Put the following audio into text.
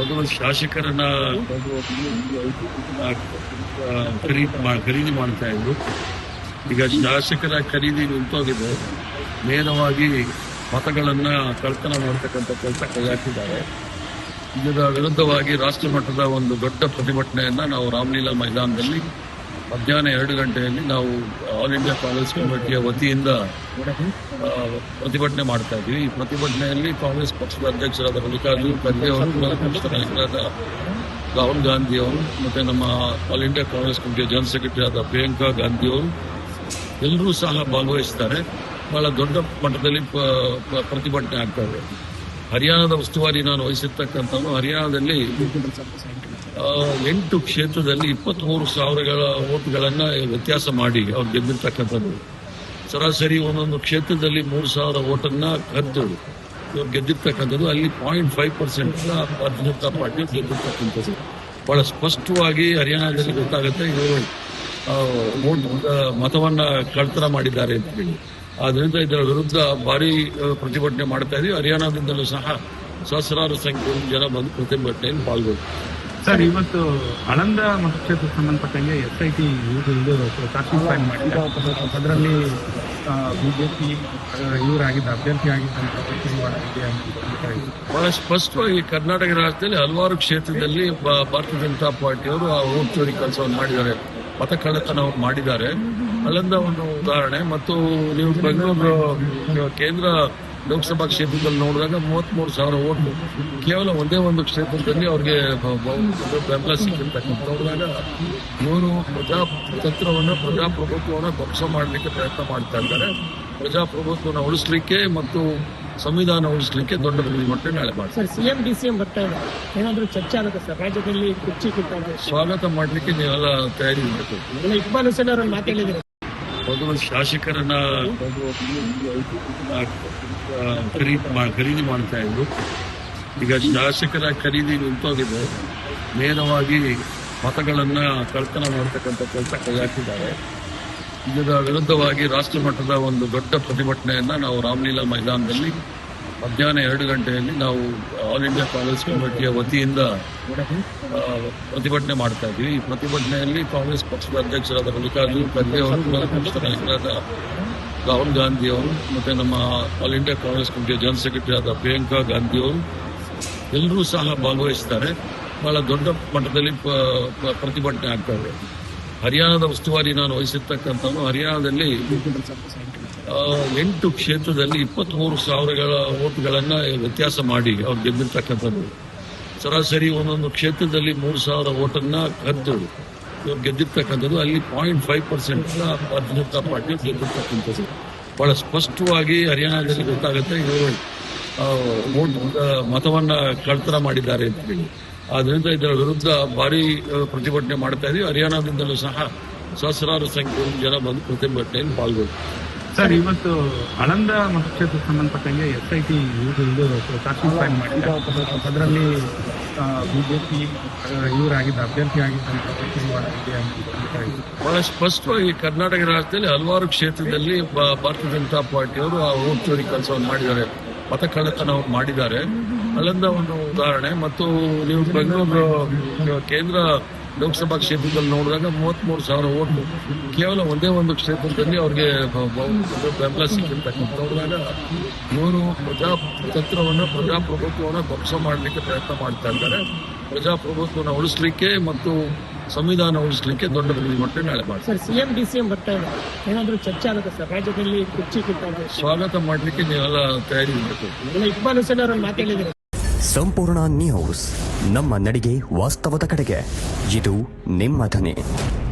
ಮೊದಲು ಶಾಸಕರನ್ನ ಖರೀದಿ ಖರೀದಿ ಮಾಡ್ತಾ ಇದ್ರು. ಈಗ ಶಾಸಕರ ಖರೀದಿ ನಿಂತೋಗಿದೆ. ನೇರವಾಗಿ ಮತಗಳನ್ನ ಕಳ್ತನ ಮಾಡ್ತಕ್ಕಂಥ ಕೆಲಸ ಕೈ ಹಾಕಿದ್ದಾರೆ ಇದರ ವಿರುದ್ಧವಾಗಿ ರಾಷ್ಟ್ರ ಮಟ್ಟದ ಒಂದು ದೊಡ್ಡ ಪ್ರತಿಭಟನೆಯನ್ನ ನಾವು ರಾಮಲೀಲಾ ಮೈದಾನದಲ್ಲಿ ಮಧ್ಯಾಹ್ನ ಎರಡು ಗಂಟೆಯಲ್ಲಿ ನಾವು ಆಲ್ ಇಂಡಿಯಾ ಕಾಂಗ್ರೆಸ್ ಕಮಿಟಿಯ ವತಿಯಿಂದ ಪ್ರತಿಭಟನೆ ಮಾಡ್ತಾ ಇದ್ವಿ ಈ ಪ್ರತಿಭಟನೆಯಲ್ಲಿ ಕಾಂಗ್ರೆಸ್ ಪಕ್ಷದ ಅಧ್ಯಕ್ಷರಾದ ಮಲ್ಲಿಕಾರ್ಜುನ್ ಖರ್ಗೆ ಅವರು ನಾಯಕರಾದ ರಾಹುಲ್ ಗಾಂಧಿ ಅವರು, ಮತ್ತೆ ನಮ್ಮ ಆಲ್ ಇಂಡಿಯಾ ಕಾಂಗ್ರೆಸ್ ಕಮಿಟಿಯ ಜನರಲ್ ಸೆಕ್ರೆಟರಿ ಆದ ಪ್ರಿಯಾಂಕಾ ಗಾಂಧಿ ಅವರು ಎಲ್ಲರೂ ಸಹ ಭಾಗವಹಿಸ್ತಾರೆ. ಬಹಳ ದೊಡ್ಡ ಮಟ್ಟದಲ್ಲಿ ಪ್ರತಿಭಟನೆ ಆಗ್ತಾ ಇದೆ. ಹರಿಯಾಣದ ಉಸ್ತುವಾರಿ ನಾನು ವಹಿಸಿರ್ತಕ್ಕಂಥವನು. ಹರಿಯಾಣದಲ್ಲಿ ಎಂಟು ಕ್ಷೇತ್ರದಲ್ಲಿ ಇಪ್ಪತ್ಮೂರು ಸಾವಿರಗಳ ಓಟ್ಗಳನ್ನ ವ್ಯತ್ಯಾಸ ಮಾಡಿ ಅವ್ರು ಗೆದ್ದಿರ್ತಕ್ಕಂಥದ್ದು. ಸರಾಸರಿ ಒಂದೊಂದು ಕ್ಷೇತ್ರದಲ್ಲಿ ಮೂರು ಸಾವಿರ ಓಟನ್ನ ಕದ್ದು ಇವ್ರು ಗೆದ್ದಿರ್ತಕ್ಕಂಥದ್ದು. ಅಲ್ಲಿ ಪಾಯಿಂಟ್ ಫೈವ್ ಪರ್ಸೆಂಟ್ ಭಾರತೀಯ ಜನತಾ ಪಾರ್ಟಿ ಗೆದ್ದಿರ್ತಕ್ಕಂಥದ್ದು. ಬಹಳ ಸ್ಪಷ್ಟವಾಗಿ ಹರಿಯಾಣದಲ್ಲಿ ಗೊತ್ತಾಗುತ್ತೆ ಇವರು ಮತವನ್ನ ಕಳ್ತನ ಮಾಡಿದ್ದಾರೆ ಅಂತ ಹೇಳಿ. ಆದ್ರಿಂದ ಇದರ ವಿರುದ್ಧ ಭಾರಿ ಪ್ರತಿಭಟನೆ ಮಾಡ್ತಾ ಇದೀವಿ. ಹರಿಯಾಣದಿಂದಲೂ ಸಹ ಸಹಸ್ರಾರು ಸಂಖ್ಯೆಯಲ್ಲಿ ಜನ ಬಂದು ಪ್ರತಿಭಟನೆಯಲ್ಲಿ ಪಾಲ್ಗೊಂಡು ಸರ್ ಇವತ್ತು ಆಳಂದ ಮತಕ್ಷೇತ್ರ ಸಂಬಂಧಪಟ್ಟಂಗೆ ಎಸ್ ಐ ಟಿ ಇದು ಚಾರ್ಜಿಂಗ್ ಫೈಲ್ ಅದರಲ್ಲಿ ಬಿಜೆಪಿ ಇವರಾಗಿದ್ದ ಅಭ್ಯರ್ಥಿ ಆಗಿದ್ದಂತ. ಬಹಳ ಸ್ಪಷ್ಟವಾಗಿ ಕರ್ನಾಟಕ ರಾಜ್ಯದಲ್ಲಿ ಹಲವಾರು ಕ್ಷೇತ್ರದಲ್ಲಿ ಬ- ಭಾರತೀಯ ಜನತಾ ಪಾರ್ಟಿಯವರು ಆ ಓಟ್ ಚೋರಿ ಕೆಲಸವನ್ನು ಮಾಡಿದ್ದಾರೆ. ಮತ ಕಳ್ಳತನವನ್ನು ಮಾಡಿದ್ದಾರೆ. ಅಲ್ಲಿಂದ ಒಂದು ಉದಾಹರಣೆ. ಮತ್ತು ನೀವು ಬೆಂಗಳೂರು ಕೇಂದ್ರ ಲೋಕಸಭಾ ಕ್ಷೇತ್ರದಲ್ಲಿ ನೋಡಿದಾಗ ಮೂವತ್ಮೂರು ಸಾವಿರ ಓಟ್ ಕೇವಲ ಒಂದೇ ಒಂದು ಕ್ಷೇತ್ರದಲ್ಲಿ ಅವ್ರಿಗೆ ಬೆಂಬಲ ಸಿಕ್ಕಿರ್ತಕ್ಕಂಥ ನೋಡಿದಾಗ ಇವರು ಪ್ರಜಾತಂತ್ರವನ್ನು ಪ್ರಜಾಪ್ರಭುತ್ವವನ್ನು ಧ್ವಂಸ ಮಾಡಲಿಕ್ಕೆ ಪ್ರಯತ್ನ ಮಾಡ್ತಾ ಇದ್ದಾರೆ. ಪ್ರಜಾಪ್ರಭುತ್ವನ ಉಳಿಸ್ಲಿಕ್ಕೆ ಮತ್ತು ಸಂವಿಧಾನ ಉಳಿಸ್ಲಿಕ್ಕೆ ದೊಡ್ಡ ಪ್ರತಿಭಟನೆ ನಾಳೆ ಮಾಡ್ತಾರೆ. ಸರ್ ಸಿಎಂ ಡಿ ಸಿಎಂ ಬರ್ತಾ ಇದೆ. ಏನಾದರೂ ಚರ್ಚೆ ಆಗುತ್ತೆ ಸರ್? ರಾಜ್ಯದಲ್ಲಿ ಕುರ್ಚಿ ಸ್ವಾಗತ ಮಾಡಲಿಕ್ಕೆ ನೀವೆಲ್ಲ ತಯಾರಿ ಮಾಡ್ತೀವಿ ಇಕ್ಬಾಲ್ ಹುಸೇನ್ ಮಾತಾಡಿದ್ದಾರೆ? ಶಾಸಕರನ್ನ ಖರೀದಿ ಮಾಡ್ತಾ ಇದ್ರು. ಈಗ ಶಾಸಕರ ಖರೀದಿ ನಿಂತೋಗಿದೆ. ನೇರವಾಗಿ ಮತಗಳನ್ನ ಕಳ್ತನ ಮಾಡ್ತಕ್ಕಂಥ ಕೆಲಸ ಕೈ ಹಾಕಿದ್ದಾರೆ ಇದರ ವಿರುದ್ಧವಾಗಿ ರಾಷ್ಟ್ರ ಮಟ್ಟದ ಒಂದು ದೊಡ್ಡ ಪ್ರತಿಭಟನೆಯನ್ನ ನಾವು ರಾಮಲೀಲಾ ಮೈದಾನದಲ್ಲಿ ಮಧ್ಯಾಹ್ನ ಎರಡು ಗಂಟೆಯಲ್ಲಿ ನಾವು ಆಲ್ ಇಂಡಿಯಾ ಕಾಂಗ್ರೆಸ್ ಕಮಿಟಿಯ ವತಿಯಿಂದ ಪ್ರತಿಭಟನೆ ಮಾಡ್ತಾ ಇದ್ವಿ ಈ ಪ್ರತಿಭಟನೆಯಲ್ಲಿ ಕಾಂಗ್ರೆಸ್ ಪಕ್ಷದ ಅಧ್ಯಕ್ಷರಾದ ಮಲ್ಲಿಕಾರ್ಜುನ್ ಖರ್ಗೆ ಅವರು ಪಕ್ಷದ ನಾಯಕರಾದ ರಾಹುಲ್ ಗಾಂಧಿ ಅವರು, ಮತ್ತೆ ನಮ್ಮ ಆಲ್ ಇಂಡಿಯಾ ಕಾಂಗ್ರೆಸ್ ಕಮಿಟಿಯ ಜನರಲ್ ಸೆಕ್ರೆಟರಿ ಆದ ಪ್ರಿಯಾಂಕಾ ಗಾಂಧಿ ಅವರು ಎಲ್ಲರೂ ಸಹ ಭಾಗವಹಿಸ್ತಾರೆ. ಬಹಳ ದೊಡ್ಡ ಮಟ್ಟದಲ್ಲಿ ಪ್ರತಿಭಟನೆ ಆಗ್ತಾ ಇದೆ. ಹರಿಯಾಣದ ಉಸ್ತುವಾರಿ ನಾನು ವಹಿಸಿರ್ತಕ್ಕಂಥ ಹರಿಯಾಣದಲ್ಲಿ ಎಂಟು ಕ್ಷೇತ್ರದಲ್ಲಿ ಇಪ್ಪತ್ಮೂರು ಸಾವಿರಗಳ ಓಟ್ಗಳನ್ನ ವ್ಯತ್ಯಾಸ ಮಾಡಿ ಅವ್ರು ಗೆದ್ದಿರ್ತಕ್ಕಂಥದ್ದು. ಸರಾಸರಿ ಒಂದೊಂದು ಕ್ಷೇತ್ರದಲ್ಲಿ ಮೂರು ಸಾವಿರ ಓಟನ್ನ ಕದ್ದು ಇವ್ರು ಗೆದ್ದಿರ್ತಕ್ಕಂಥದ್ದು. ಅಲ್ಲಿ ಪಾಯಿಂಟ್ ಫೈವ್ ಪರ್ಸೆಂಟ್ ಭಾರತೀಯ ಜನತಾ ಪಾರ್ಟಿ ಗೆದ್ದಿರ್ತಕ್ಕಂಥದ್ದು. ಬಹಳ ಸ್ಪಷ್ಟವಾಗಿ ಹರಿಯಾಣದಲ್ಲಿ ಗೊತ್ತಾಗುತ್ತೆ ಇವರು ಮತವನ್ನ ಕಳ್ತನ ಮಾಡಿದ್ದಾರೆ ಅಂತ ಹೇಳಿ. ಆದ್ರಿಂದ ಇದರ ವಿರುದ್ಧ ಭಾರಿ ಪ್ರತಿಭಟನೆ ಮಾಡ್ತಾ ಇದೀವಿ. ಹರಿಯಾಣದಿಂದಲೂ ಸಹ ಸಹಸ್ರಾರು ಸಂಖ್ಯೆಯಲ್ಲಿ ಜನ ಬಂದು ಪ್ರತಿಭಟನೆಯಲ್ಲಿ ಪಾಲ್ಗೊಂಡು ಸರ್ ಇವತ್ತು ಆಳಂದ ಮತಕ್ಷೇತ್ರ ಸಂಬಂಧಪಟ್ಟಂಗೆ ಎಸ್ ಐ ಟಿ ಇದು ಫೈಲ್ ಮಾಡಿದ್ದಾರೆ. ಅದರಲ್ಲಿ ಬಿಜೆಪಿ ಇವರಾಗಿದ್ದ ಅಭ್ಯರ್ಥಿ ಆಗಿದ್ದ. ಬಹಳ ಸ್ಪಷ್ಟವಾಗಿ ಕರ್ನಾಟಕ ರಾಜ್ಯದಲ್ಲಿ ಹಲವಾರು ಕ್ಷೇತ್ರದಲ್ಲಿ ಭಾರತೀಯ ಜನತಾ ಪಾರ್ಟಿಯವರು ಆ ವೋಟ್ ಚೋರಿ ಕೆಲಸವನ್ನು ಮಾಡಿದ್ದಾರೆ. ಮತ ಕಳೆತನ ಮಾಡಿದ್ದಾರೆ. ಅಲ್ಲಿಂದ ಒಂದು ಉದಾಹರಣೆ, ಮತ್ತು ನೀವು ಬೆಂಗಳೂರು ಕೇಂದ್ರ ಲೋಕಸಭಾ ಕ್ಷೇತ್ರದಲ್ಲಿ ನೋಡಿದಾಗ ಮೂವತ್ಮೂರು ಸಾವಿರ ಓಟ್ ಕೇವಲ ಒಂದೇ ಒಂದು ಕ್ಷೇತ್ರದಲ್ಲಿ ಅವ್ರಿಗೆ ಬೆಂಬಲ ಸಿಕ್ಕಿರ್ತಕ್ಕಂಥ ನೋಡಿದಾಗ ಇವರು ಪ್ರಜಾತಂತ್ರವನ್ನು ಪ್ರಜಾಪ್ರಭುತ್ವವನ್ನು ಧ್ವಂಸ ಮಾಡಲಿಕ್ಕೆ ಪ್ರಯತ್ನ ಮಾಡ್ತಾ ಇದ್ದಾರೆ. ಪ್ರಜಾಪ್ರಭುತ್ವವನ್ನು ಉಳಿಸ್ಲಿಕ್ಕೆ ಮತ್ತು ಸಂವಿಧಾನ ಉಳಿಸ್ಲಿಕ್ಕೆ ದೊಡ್ಡ ಮಟ್ಟ ನಾಳೆ ಮಾಡಿ ಸರ್ ಸಿಎಂ ಡಿ ಸಿಎಂ ಬರ್ತಾ ಇದೆ. ಏನಾದರೂ ಚರ್ಚೆ ಆಗುತ್ತೆ ಸರ್? ರಾಜ್ಯದಲ್ಲಿ ಕುರ್ಚಿ ಸ್ವಾಗತ ಮಾಡಲಿಕ್ಕೆ ನೀವೆಲ್ಲ ತಯಾರಿ ಮಾಡಬೇಕು. ಇಕ್ಬಾಲ್ ಹುಸೇನ್ ಅವರನ್ನು ಮಾತಾಡಿದ್ದಾರೆ? ಸಂಪೂರ್ಣ ನ್ಯೂಸ್ ನಮ್ಮ ನಡಿಗೆ ವಾಸ್ತವದ ಕಡೆಗೆ. ಇದು ನಿಮ್ಮ ಧ್ವನಿ.